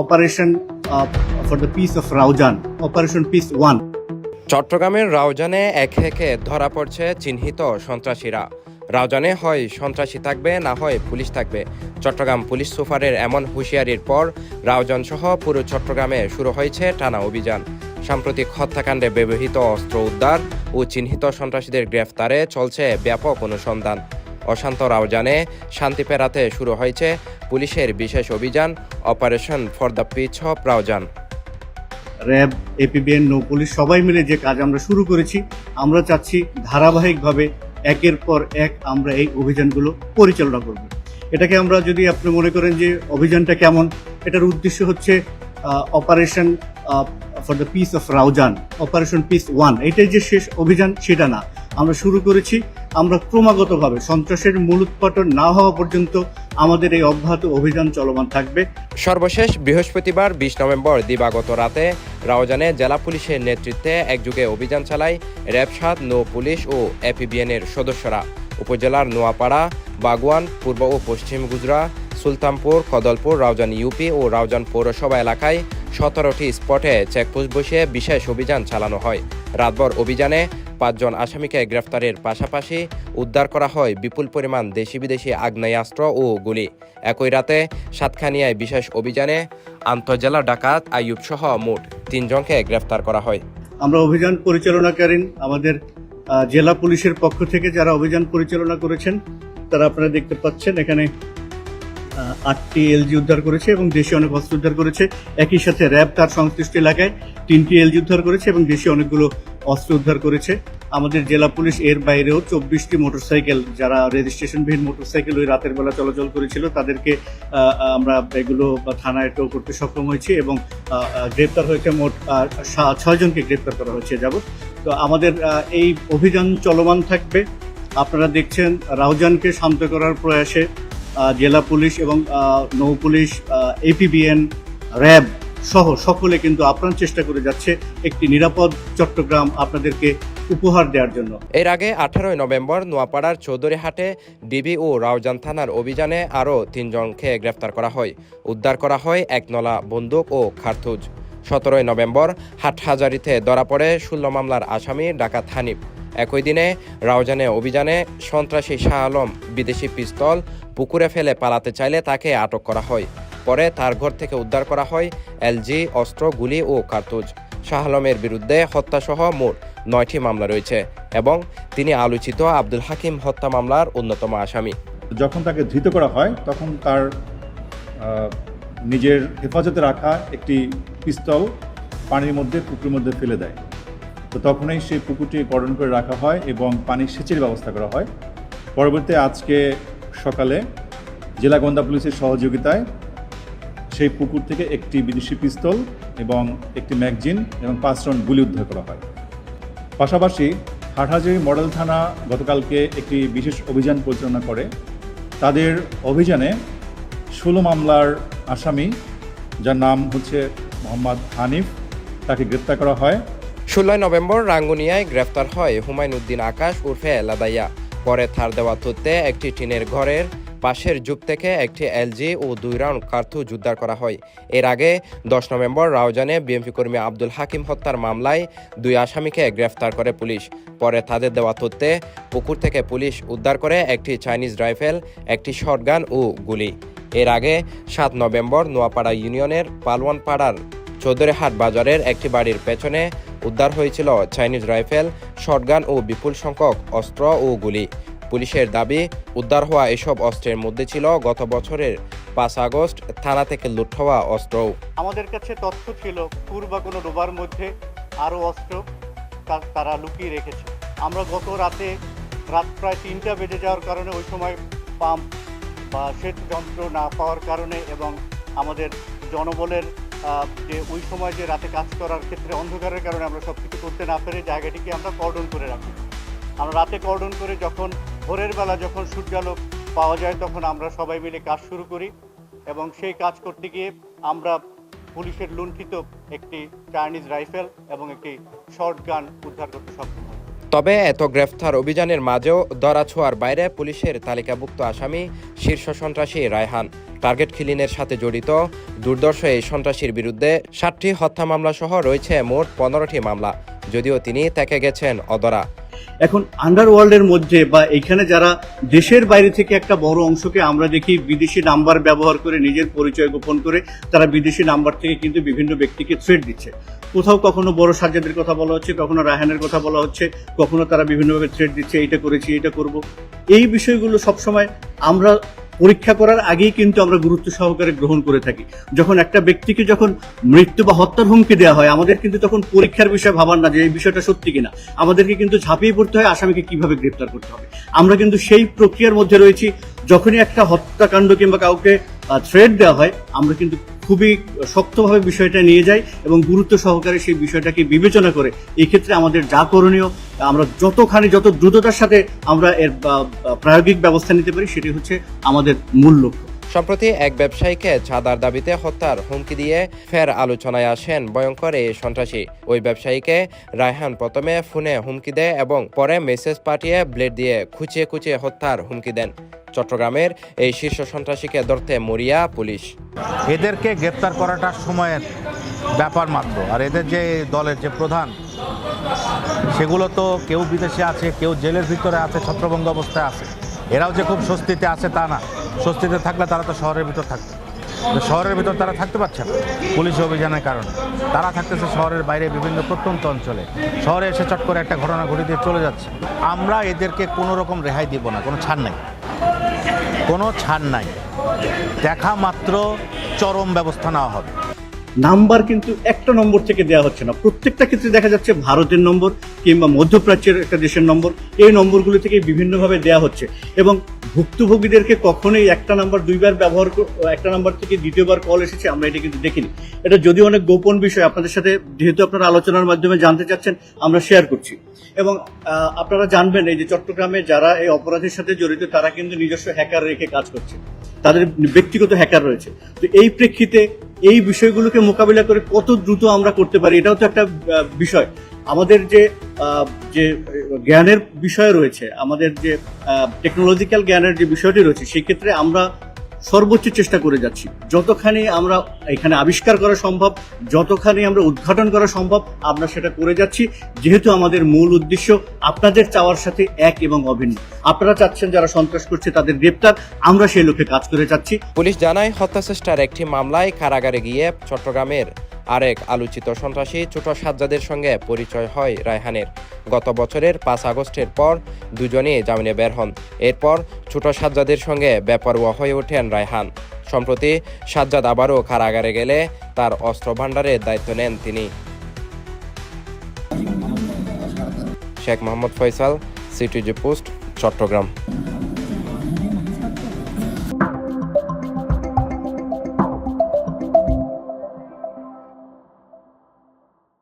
Operation for the peace of Raozan operation peace one চট্টগ্রামের রাউজানে একে একে ধরা পড়ছে চিহ্নিত সন্ত্রাসীরা। রাউজানে হয়, সন্ত্রাসী থাকবে, না হয় পুলিশ থাকবে। চট্টগ্রাম পুলিশ সুপারের এমন হুঁশিয়ারির পর রাউজান সহ পুরো চট্টগ্রামে শুরু হয়েছে টানা অভিযান। সাম্প্রতিক হত্যাকাণ্ডে ব্যবহৃত অস্ত্র উদ্ধার ও চিহ্নিত সন্ত্রাসীদের গ্রেফতারে চলছে ব্যাপক অনুসন্ধান। অশান্ত রাউজানে শান্তি ফেরাতে শুরু হয়েছে পুলিশের বিশেষ অভিযান, operation for the peace of Raozan RAB, APBN, নৌ পুলিশ সবাই মিলে যে কাজ আমরা শুরু করেছি, আমরা চাচ্ছি ধারাবাহিকভাবে একের পর এক আমরা এই অভিযানগুলো পরিচালনা করব। এটাকে আমরা যদি আপনি মনে করেন যে অভিযানটা কেমন, এটার উদ্দেশ্য হচ্ছে operation for the peace of Raozan operation peace one. এটাই যে শেষ অভিযান, সেটা না। আমরা শুরু করেছি। আমরা ক্রমাগতভাবে সন্ত্রাসের মূল মূলোৎপাটন না হওয়া পর্যন্ত আমাদের এই অব্যাহত অভিযান চলমান থাকবে। সর্বশেষ বৃহস্পতিবার বিশ নভেম্বর দিবাগত রাতে রাওজানে জেলা পুলিশের নেতৃত্বে একযুগে অভিযান চালায় র্যাবসাদ, নৌ পুলিশ ও এপিবিএনের সদস্যরা। উপজেলার নোয়াপাড়া বাগুয়ান পূর্ব ও পশ্চিম গুজরা সুলতানপুর কদলপুর রাউজান ইউপি ও রাউজান পৌরসভা এলাকায় সতেরোটি স্পটে চেকপোস্ট বসিয়ে বিশেষ অভিযান চালানো হয়। রাতভর অভিযানে পাঁচজন আসামিকে গ্রেফতারের পাশাপাশি উদ্ধার করা হয় বিপুল পরিমাণ দেশি বিদেশি আগ্নেয়াস্ত্র ও গুলি। একই রাতে সাতখানিয়ায় বিশেষ অভিযানে আন্তজেলা ডাকাত আইয়ুব সহ মোট তিনজনকে গ্রেফতার করা হয়। আমরা অভিযান পরিচালনাকালীন আমাদের জেলা পুলিশের পক্ষ থেকে যারা অভিযান পরিচালনা করেছেন, তারা আপনারা দেখতে পাচ্ছেন, এখানে আটটি এলজি উদ্ধার করেছে এবং দেশি অনেক অস্ত্র উদ্ধার করেছে। একই সাথে র্যাব তার সংশ্লিষ্ট এলাকায় তিনটি এলজি উদ্ধার করেছে এবং দেশি অনেকগুলো অস্ত্র উদ্ধার করেছে। আমাদের জেলা পুলিশ এর বাইরেও চব্বিশটি মোটরসাইকেল, যারা রেজিস্ট্রেশনবিহীন মোটরসাইকেল ওই রাতের বেলা চলাচল করেছিল, তাদেরকে আমরা এগুলো থানায় টো করতে সক্ষম হয়েছি এবং গ্রেপ্তার হয়েছে মোট ছয়জনকে গ্রেপ্তার করা হয়েছে যাবত তো আমাদের এই অভিযান চলমান থাকবে। আপনারা দেখছেন রাউজানকে শান্ত করার প্রয়াসে জেলা পুলিশ এবং নৌ পুলিশ এপিবিএন র্যাব সহ সকলে কিন্তু আপ্রাণ চেষ্টা করে যাচ্ছে একটি নিরাপদ চট্টগ্রাম আপনাদেরকে উপহার দেওয়ার জন্য। এর আগে আঠারোই নভেম্বর নোয়াপাড়ার চৌধুরীহাটে ডিবি ও রাউজান থানার অভিযানে আরও তিনজনকে গ্রেফতার করা হয়। উদ্ধার করা হয় একনলা বন্দুক ও খারতুজ। সতেরোই নভেম্বর হাটহাজারিতে ধরা পড়ে ষোলো মামলার আসামি ডাকাত হানিফ। একই দিনে রাউজানে অভিযানে সন্ত্রাসী শাহ আলম বিদেশি পিস্তল পুকুরে ফেলে পালাতে চাইলে তাকে আটক করা হয়। পরে তার ঘর থেকে উদ্ধার করা হয় এলজি, অস্ত্র, গুলি ও কার্তুজ। শাহ আলমের বিরুদ্ধে হত্যাসহ মোট নয়টি মামলা রয়েছে এবং তিনি আলোচিত আব্দুল হাকিম হত্যা মামলার অন্যতম আসামি। যখন তাকে ধৃত করা হয়, তখন তার নিজের হেফাজতে রাখা একটি পিস্তল পানির মধ্যে, পুকুরের মধ্যে ফেলে দেয়। তো তখনই সেই পুকুরটি কর্ডন করে রাখা হয় এবং পানির সেচের ব্যবস্থা করা হয়। পরবর্তীতে আজকে সকালে জেলা গোয়েন্দা পুলিশের সহযোগিতায় সেই পুকুর থেকে একটি বিদেশি পিস্তল এবং একটি ম্যাগজিন এবং পাঁচ রাউন্ড গুলি উদ্ধার করা হয়। পাশাপাশি হাটহাজারি মডেল থানা গতকালকে একটি বিশেষ অভিযান পরিচালনা করে। তাদের অভিযানে ষোলো মামলার আসামি, যার নাম হচ্ছে মোহাম্মদ হানিফ, তাকে গ্রেপ্তার করা হয়। ষোলোই নভেম্বর রাঙ্গুনিয়ায় গ্রেফতার হয় হুমায়ুন উদ্দিন আকাশ উর্ফে লাদাইয়া পরে থার দেওয়া তথ্যে একটি টিনের ঘরের পাশের যুগ থেকে একটি এলজি ও দুই রাউন্ড কার্তুজ উদ্ধার করা হয়। এর আগে দশ নভেম্বর রাউজানে বিএনপি কর্মী আব্দুল হাকিম হত্যার মামলায় দুই আসামিকে গ্রেফতার করে পুলিশ। পরে তাদের দেওয়া তথ্যে পুকুর থেকে পুলিশ উদ্ধার করে একটি চাইনিজ রাইফেল, একটি শটগান ও গুলি। এর আগে সাত নভেম্বর নোয়াপাড়া ইউনিয়নের পালওয়ান পাড়ার চৌধুরীহাট বাজারের একটি বাড়ির পেছনে উদ্ধার হয়েছিল চাইনিজ রাইফেল, শটগান ও বিপুল সংখ্যক অস্ত্র ও গুলি। পুলিশের দাবি, উদ্ধার হওয়া এসব অস্ত্রের মধ্যে ছিল গত বছরের পাঁচ আগস্ট থানা থেকে লুট হওয়া অস্ত্রও। আমাদের কাছে তথ্য ছিল পূর্ব কোনো ডোবার মধ্যে আরও অস্ত্র তারা লুকিয়ে রেখেছে। আমরা গত রাতে, রাত প্রায় তিনটা বেজে যাওয়ার কারণে ওই সময় পাম্প বা সেচ যন্ত্র না পাওয়ার কারণে এবং আমাদের জনবলের যে ওই সময় যে রাতে কাজ করার ক্ষেত্রে অন্ধকারের কারণে আমরা সব কিছু করতে না পেরে জায়গাটিকে আমরা কর্ডন করে রাখি। আমরা রাতে কর্ডন করে যখন ভোরের বেলা যখন সূর্যালোক পাওয়া যায় তখন আমরা সবাই মিলে কাজ শুরু করি এবং সেই কাজ করতে গিয়ে আমরা পুলিশের লুণ্ঠিত একটি চাইনিজ রাইফেল এবং একটি শর্ট গান উদ্ধার করতে সক্ষম তবে এত গ্রেফতার অভিযানের মাঝেও দরাছোয়ার বাইরে পুলিশের তালিকাভুক্ত আসামি শীর্ষ সন্ত্রাসী রায়হান। টার্গেট খিলিনের সাথে জড়িত দুর্দর্শ এই সন্ত্রাসীর বিরুদ্ধে ষাটটি হত্যা মামলা সহ রয়েছে মোট পনেরোটি মামলা, যদিও তিনি থেকে গেছেন অদরা। এখন আন্ডারওয়ার্ল্ডের মধ্যে বা এখানে যারা দেশের বাইরে থেকে একটা বড় অংশকে আমরা দেখি, বিদেশি নাম্বার ব্যবহার করে, নিজের পরিচয় গোপন করে, তারা বিদেশি নাম্বার থেকে কিন্তু বিভিন্ন ব্যক্তিকে থ্রেট দিচ্ছে। কোথাও কখনো বড় সাজ্জাদের কথা বলা হচ্ছে, কখনো রায়হানের কথা বলা হচ্ছে, কখনো তারা বিভিন্নভাবে থ্রেট দিচ্ছে এটা করেছি এটা করব। এই বিষয়গুলো সবসময় আমরা পরীক্ষা করার আগেই কিন্তু আমরা গুরুত্ব সহকারে গ্রহণ করে থাকি। যখন একটা ব্যক্তিকে যখন মৃত্যু বা হত্যার হুমকি দেওয়া হয়, আমাদের কিন্তু তখন পরীক্ষার বিষয়ে ভাবার না যে এই বিষয়টা সত্যি কিনা। আমাদেরকে কিন্তু ঝাঁপিয়ে পড়তে হয় আসামিকে কীভাবে গ্রেপ্তার করতে হবে। আমরা কিন্তু সেই প্রক্রিয়ার মধ্যে রয়েছি, যখনই একটা হত্যাকাণ্ড কিংবা কাউকে থ্রেড দেওয়া হয়, আমরা কিন্তু খুবই শক্তভাবে বিষয়টা নিয়ে যায় এবং গুরুত্ব সহকারে সেই বিষয়টাকে বিবেচনা করে। এই ক্ষেত্রে আমাদের যা করণীয়, আমরা যতখানি যত দ্রুততার সাথে আমরা এর প্রায়োগিক ব্যবস্থা নিতে পারি, সেটি হচ্ছে আমাদের মূল লক্ষ্য। সম্প্রতি এক ব্যবসায়ীকে চাঁদার দাবিতে হত্যার হুমকি দিয়ে ফের আলোচনায় আসেন ভয়ঙ্কর এই সন্ত্রাসী। ওই ব্যবসায়ীকে রায়হান প্রথমে ফোনে হুমকি দেয় এবং পরে মেসেজ পাঠিয়ে ব্লেড দিয়ে খুঁচিয়ে খুঁচিয়ে হত্যার হুমকি দেন। চট্টগ্রামের এই শীর্ষ সন্ত্রাসীকে ধরতে মরিয়া পুলিশ। এদেরকে গ্রেপ্তার করাটা সময়ের ব্যাপার মাত্র। আর এদের যে দলের যে প্রধান, সেগুলো তো কেউ বিদেশে আছে, কেউ জেলের ভিতরে আছে, ছত্রভঙ্গ অবস্থায় আছে। এরাও যে খুব স্বস্তিতে আছে তা না। স্বস্তিতে থাকলে তারা তো শহরের ভিতর থাকতো তো শহরের ভিতর তারা থাকতে পারছে না পুলিশ অভিযানের কারণে। তারা থাকতেছে শহরের বাইরে বিভিন্ন প্রত্যন্ত অঞ্চলে। শহরে এসে চট করে একটা ঘটনা ঘটে দিয়ে চলে যাচ্ছে। আমরা এদেরকে কোনো রকম রেহাই দিব না, কোনো ছাড় নাই। কোনো ছাড় নাই। দেখা মাত্র চরম ব্যবস্থা নেওয়া হবে। নাম্বার কিন্তু একটা নম্বর থেকে দেওয়া হচ্ছে না। প্রত্যেকটা ক্ষেত্রে দেখা যাচ্ছে ভারতের নম্বর কিংবা মধ্যপ্রাচ্যের একটা দেশের নম্বর, এই নম্বরগুলো থেকে বিভিন্নভাবে দেওয়া হচ্ছে। এবং ভুক্তভোগীদেরকে কখনোই একটা নাম্বার দুইবার ব্যবহার একটা নাম্বার থেকে দ্বিতীয়বার কল এসেছে, আমরা এটা কিন্তু দেখিনি। এটা যদি অনেক গোপন বিষয়, আপনাদের সাথে যেহেতু আপনারা আলোচনার মাধ্যমে জানতে চাচ্ছেন, আমরা শেয়ার করছি। এবং আপনারা জানবেন এই যে চট্টগ্রামে যারা এই অপরাধের সাথে জড়িত, তারা কিন্তু নিজস্ব হ্যাকার রেখে কাজ করছে। তাদের ব্যক্তিগত হ্যাকার রয়েছে। তো এই প্রেক্ষিতে এই বিষয়গুলোকে মোকাবিলা করে কত দ্রুত আমরা করতে পারি, এটাও তো একটা বিষয়। আমাদের যে যে জ্ঞানের বিষয় রয়েছে, আমাদের যে টেকনোলজিক্যাল জ্ঞানের যে বিষয়টি রয়েছে সেক্ষেত্রে আমরা সর্বোচ্চ চেষ্টা করে যাচ্ছি। যতখানি আমরা এখানে আবিষ্কার করা সম্ভব, যতখানি আমরা উদ্ঘাটন করা সম্ভব, আমরা সেটা করে যাচ্ছি। যেহেতু আমাদের মূল উদ্দেশ্য আপনাদের চাওয়ার সাথে এক এবং অভিন্ন। আপনারা চাচ্ছেন যারা সন্ত্রাস করছে তাদের গ্রেপ্তার, আমরা সেই লক্ষ্যে কাজ করে যাচ্ছি। পুলিশ জানায় হত্যাচেষ্টার একটি মামলায় কারাগারে গিয়ে চট্টগ্রামের আরেক আলোচিত সন্ত্রাসী ছোট সাজ্জাদের সঙ্গে পরিচয় হয় রায়হানের। গত বছরের পাঁচ আগস্টের পর দুজনেই জামিনে বের হন। এরপর ছোট সাজ্জাদের সঙ্গে ব্যাপার হয়ে ওঠেন রায়হান। সম্প্রতি সাজ্জাদ আবারও কারাগারে গেলে তার অস্ত্র ভাণ্ডারের দায়িত্ব নেন তিনি। Sheikh Mohammad Faisal, CTG post, Chattogram.